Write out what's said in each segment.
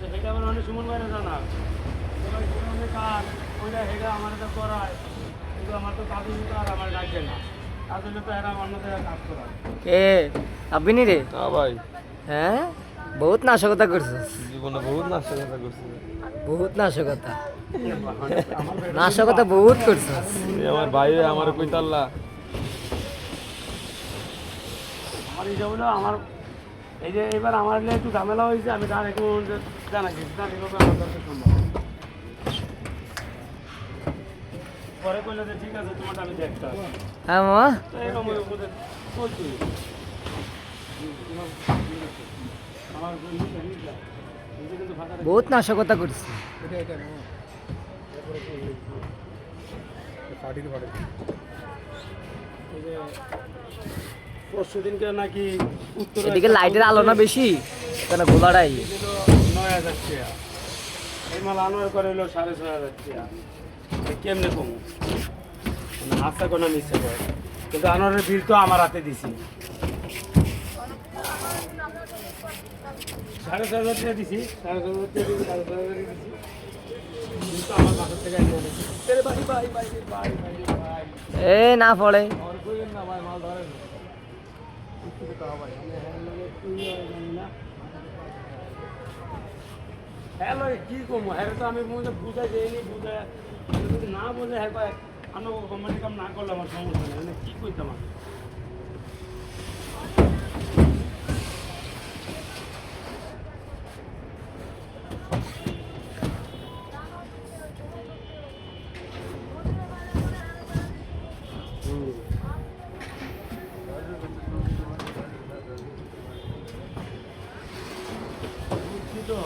সেটা আমার অনেক সুমন জানা কাজ ওইটা আমার তো করায়। কিন্তু আমার তো কাজে তো আর আমার ডাকবে না। তার জন্য তো এরা অন্য জায়গায় কাজ করায়। এ আবিনি রে? হ্যাঁ ভাই। হ্যাঁ? বহুত নাশকতা করছিস। জীবনে বহুত নাশকতা করছি। বহুত নাশকতা। নাশকতা বহুত করছিস এই আমার ভাই আমার কইতাল্লা আমার হিসাব হলো আমার এই যে এবার আমার একটু ঝামেলা হয়েছে আমি তার একটু তার আমার সম্ভব পরে যে ঠিক আছে তোমারটা আমি দেখতে হ্যাঁ এরকম ওদের বলছি বহুত নাশকতা করছিস পরশু দিনকে নাকি এদিকে লাইটের আলো না বেশি, কেন গোলাটাই নয় হাজার টাকা করে সাড়ে ছয় হাজার টাকা কেমনে কমু মানে আশা কোনো মিশে করে কিন্তু তো আমার হাতে দিছি, সাড়ে ছয় হাজার দিছি, সাড়ে ছয় হাজার সাড়ে ছয় হাজার দিছি। এ, না পড়ে। কি কমু হ্যাঁ তো আমি বুঝাই দেয়নি বুঝাই না বোঝে হ্যাঁ কয় আমি কোম্পানি কাম না করলে আমার সমস্যা নেই। মানে কি কইতাম আমি? তো,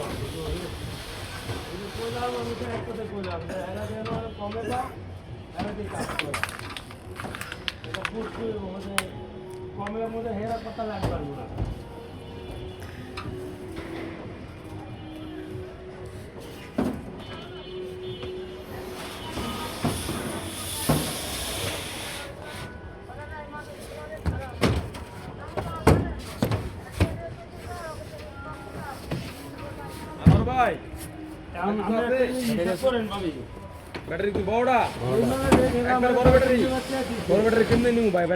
কইলাম, আমি তো এক কথায় কইলাম যে এরা যেন কমে দাও, এরা দিয়ে কাজ করে। এটা কমের মধ্যে হেরা কথা লাগবে না ভাই এখন আমরা একটা জিনিস হিসাব করেন ভাবি ব্যাটারি কি বড়টা। বড় ব্যাটারি। বড় ব্যাটারি কেমনে নিমু ভাই? ব্যাটারি